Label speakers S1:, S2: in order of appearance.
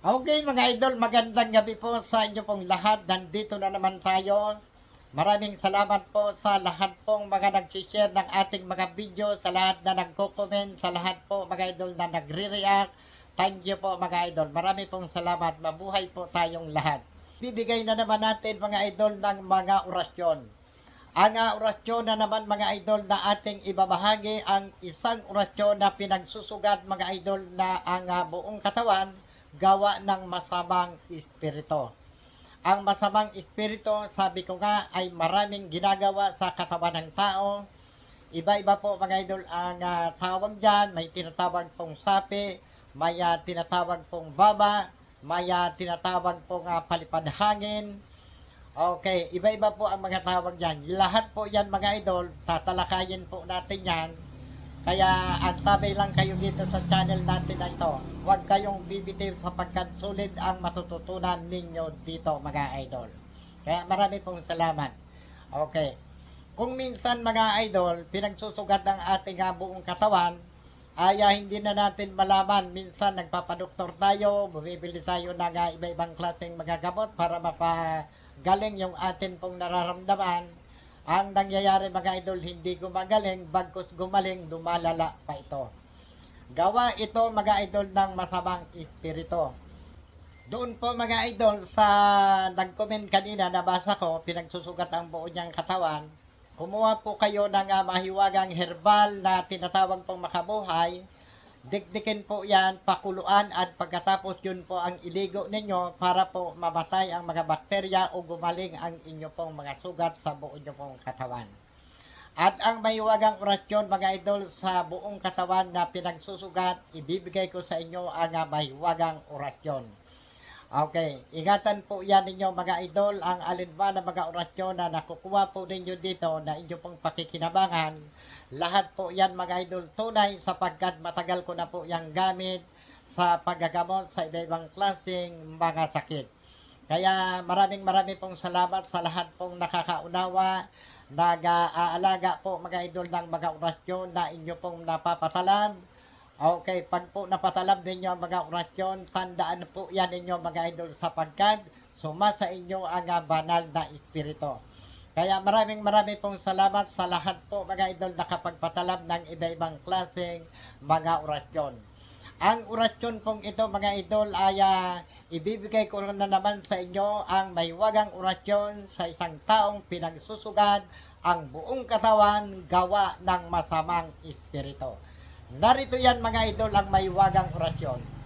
S1: Okay mga idol, magandang gabi po sa inyo pong lahat. Nandito na naman tayo. Maraming salamat po sa lahat pong mga nag-share ng ating mga video, sa lahat na nagko-comment, sa lahat po mga idol na nagre-react. Thank you po mga idol. Marami pong salamat. Mabuhay po tayong lahat. Bibigay na naman natin mga idol ng mga orasyon. Ang uh, orasyon na naman mga idol na ating ibabahagi ang isang orasyon na pinagsusugat mga idol na ang uh, buong katawan gawa ng masamang espiritu. Ang masamang espiritu, sabi ko nga, ay maraming ginagawa sa katawan ng tao. Iba-iba po mga idol ang uh, tawag dyan. May tinatawag pong sapi, may uh, tinatawag pong baba, may uh, tinatawag pong uh, palipad hangin. Okay, iba-iba po ang mga tawag dyan. Lahat po yan mga idol, tatalakayin po natin yan. Kaya antabay lang kayo dito sa channel natin na ito. Huwag kayong bibitiw sapagkat sulit ang matututunan ninyo dito mga idol. Kaya marami pong salamat. Okay. Kung minsan mga idol, pinagsusugat ng ating ah, buong katawan, ay hindi na natin malaman. Minsan nagpapadoktor tayo, bumibili tayo ng ah, iba-ibang klaseng mga gamot para mapagaling yung atin pong nararamdaman. Ang nangyayari mga idol, hindi gumagaling, bagkus gumaling, lumalala pa ito. Gawa ito mga idol ng masamang espiritu. Doon po mga idol sa nag-comment kanina, nabasa ko, pinagsusugat ang buo niyang katawan. Kumuha po kayo ng uh, mahiwagang herbal na tinatawag pong makabuhay. Dikdikin po yan, pakuluan at pagkatapos yun po ang iligo ninyo para po mamatay ang mga bakterya o gumaling ang inyo pong mga sugat sa buo nyo pong katawan. At ang mahiwagang orasyon mga idol sa buong katawan na pinagsusugat, ibibigay ko sa inyo ang mahiwagang orasyon. Okay, ingatan po yan ninyo mga idol, ang alinman ng mga orasyon na nakukuha po ninyo dito na inyo pong pakikinabangan. Lahat po yan mga idol tunay sapagkat matagal ko na po yung gamit sa paggagamot sa iba-ibang klaseng mga sakit. Kaya maraming maraming pong salamat sa lahat pong nakakaunawa, nag-aalaga po mga idol ng mga orasyon na inyo pong napapatalam. Okay, pag po napatalam ninyo ang mga orasyon, tandaan po yan ninyo mga idol sapagkat suma sa inyo ang banal na espiritu. Kaya maraming maraming pong salamat sa lahat po mga idol na kapagpatalam ng iba-ibang klaseng mga orasyon. Ang orasyon pong ito mga idol ay uh, ibibigay ko na naman sa inyo ang maywagang orasyon sa isang taong pinagsusugad ang buong katawan gawa ng masamang espiritu. Narito yan mga idol ang maywagang orasyon.